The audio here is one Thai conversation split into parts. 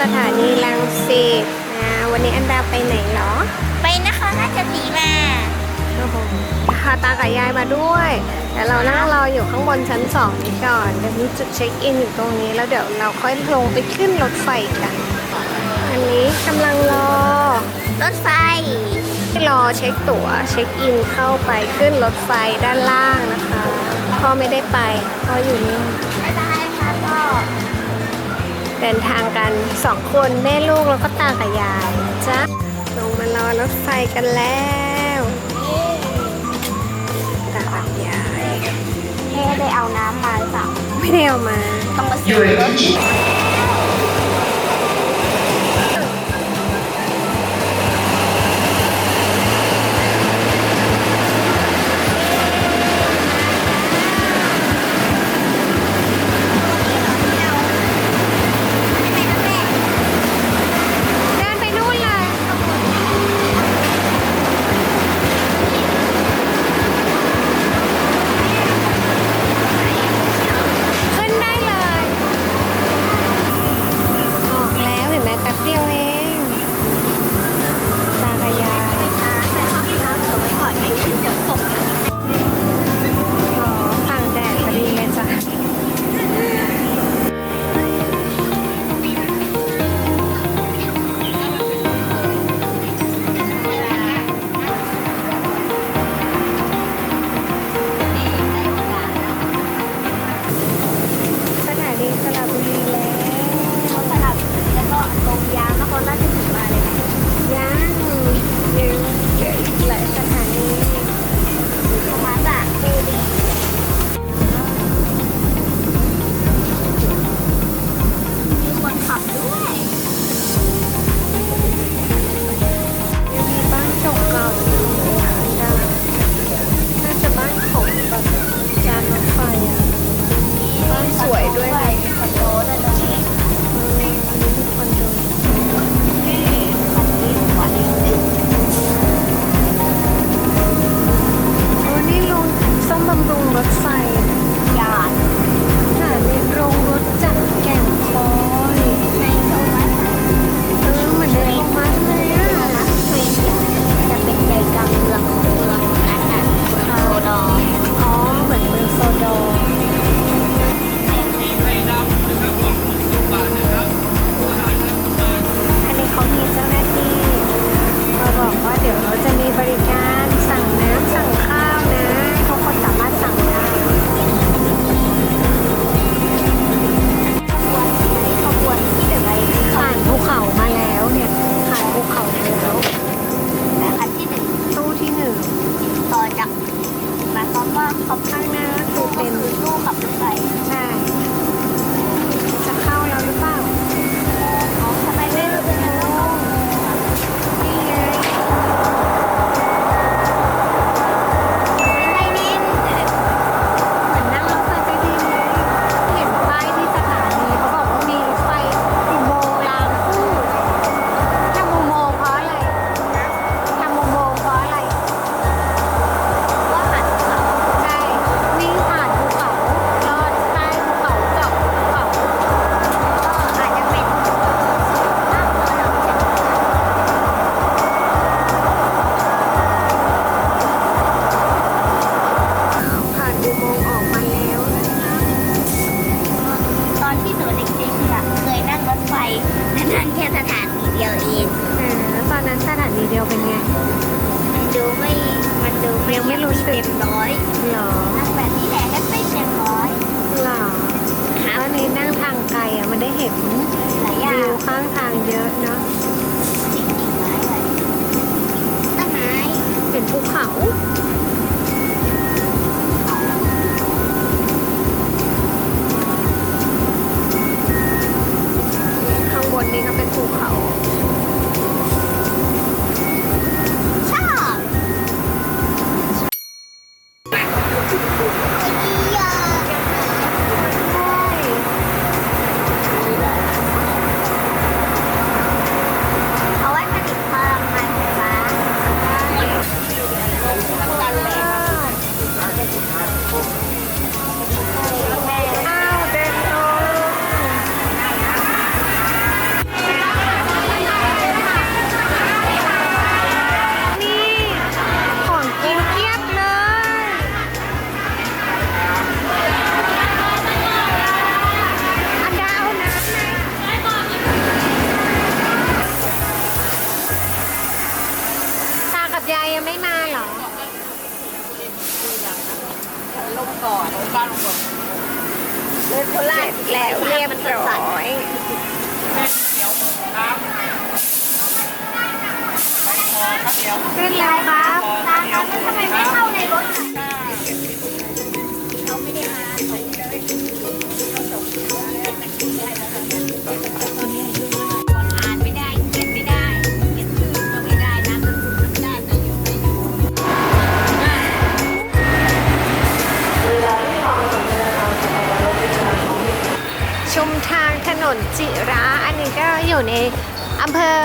สถานีลังสิตอ่วันนี้อันดาไปไหนเหรอไปนะครราชสีมาโอ้โหพาตากับยายมาด้วยแต่เรานั่งรออยู่ข้างบนชั้นสองนี้ก่อนเดี๋ยวมีจุดเช็คอินอยู่ตรงนี้ แล้วเดี๋ยวเราค่อยลงไปขึ้นรถไฟกัน อันนี้กำลังรอรถไฟรอเช็คตั๋วเช็คอินเข้าไปขึ้นรถไฟด้านล่างนะคะพ่อไม่ได้ไปพ่ออยู่นี่ บ๊ายค่ะพ่อ เดินทางกันสองคนแม่ลูกแล้วก็ตากับยายจ้ะลงมารอรถไฟกันแล้วตากับยายแม่ได้เอาน้ำมาหรือเปล่าไม่ได้เอามาต้องมาซื้อ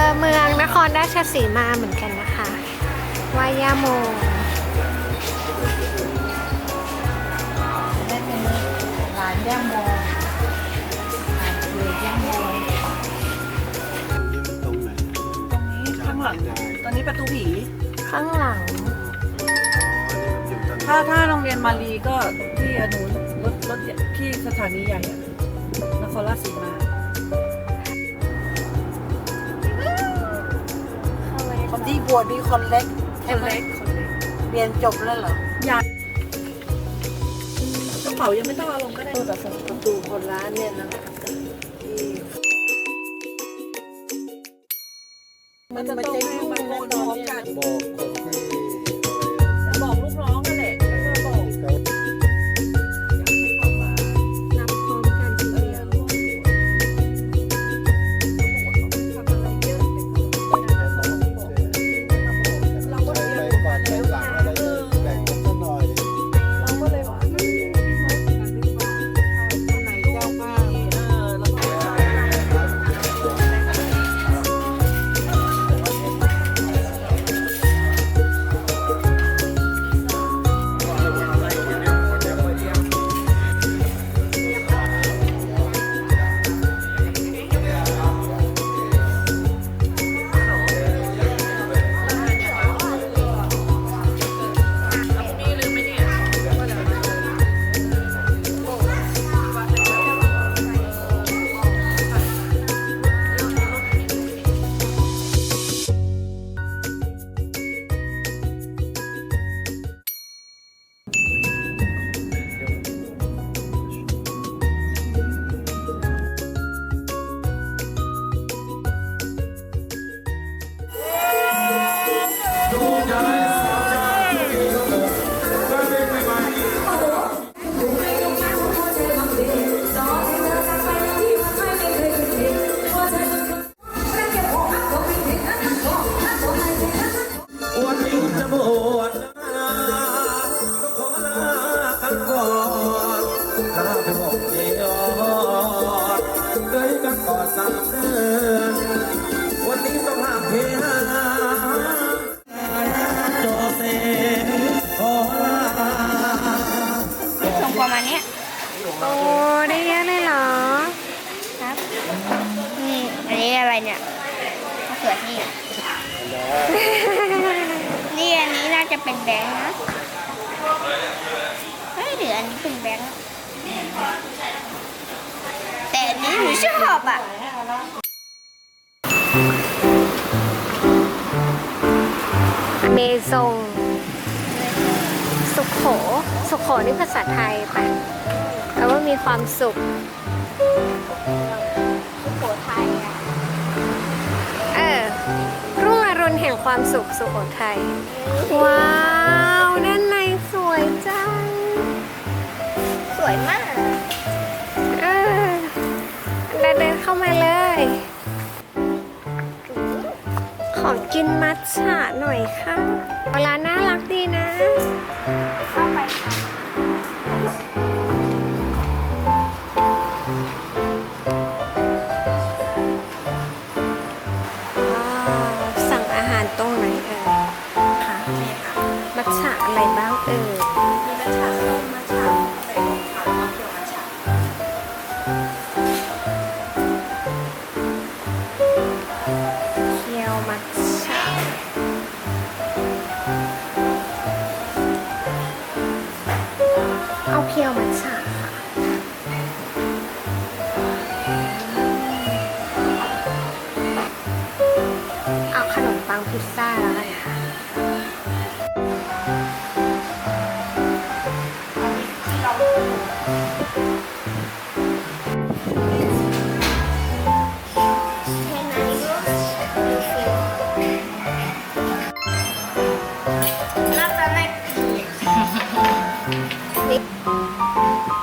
เภอเมืองนครราชสีมาเหมือนกันนะคะวายาโมได้เป็นร้านย่าโมร้านเลยย่าโมตรงไหนตรงนี้ข้างหลังตอนนี้ประตูผี ข้างหลัง ถ้าถ้าโรงเรียนมารีก็ที่อนุรถรถที่สถานีใหญ่อะนครราชสีมา วชนี่คนเล็กคนเล็กคนเล็กเรียนจบแล้วเหรอยังกระเป๋ายังไม่ต้องเอาลงก็ได้แต่ประตูคนร้านเนี่ยนะที่มันจะต้องให้มันโน้องกันบอกคน นี้ยโอ้ได้เยอะเลยเหรอครับนี่อันนี้อะไรเนี่ยมะเขือเทศนี่อันนี้น่าจะเป็นแบงค์นะเฮ้ยหรืออันนี้เป็นแบงค์แต่อันนี้หนูชอบอะเมซงสุข โข สุขโขนี่ภาษาไทยปะแปลว่ามีความสุข สุโขทัยอะเออ รุ่งอรุณแห่งความสุข สุโขทัย ว้าว ด้านในสวยจัง สวยมาก เออเดินเดินเข้ามาเลย ขอกินมัทฉะหน่อยค่ะเวลาน่ารักดีนะ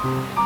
thank mm -hmm. you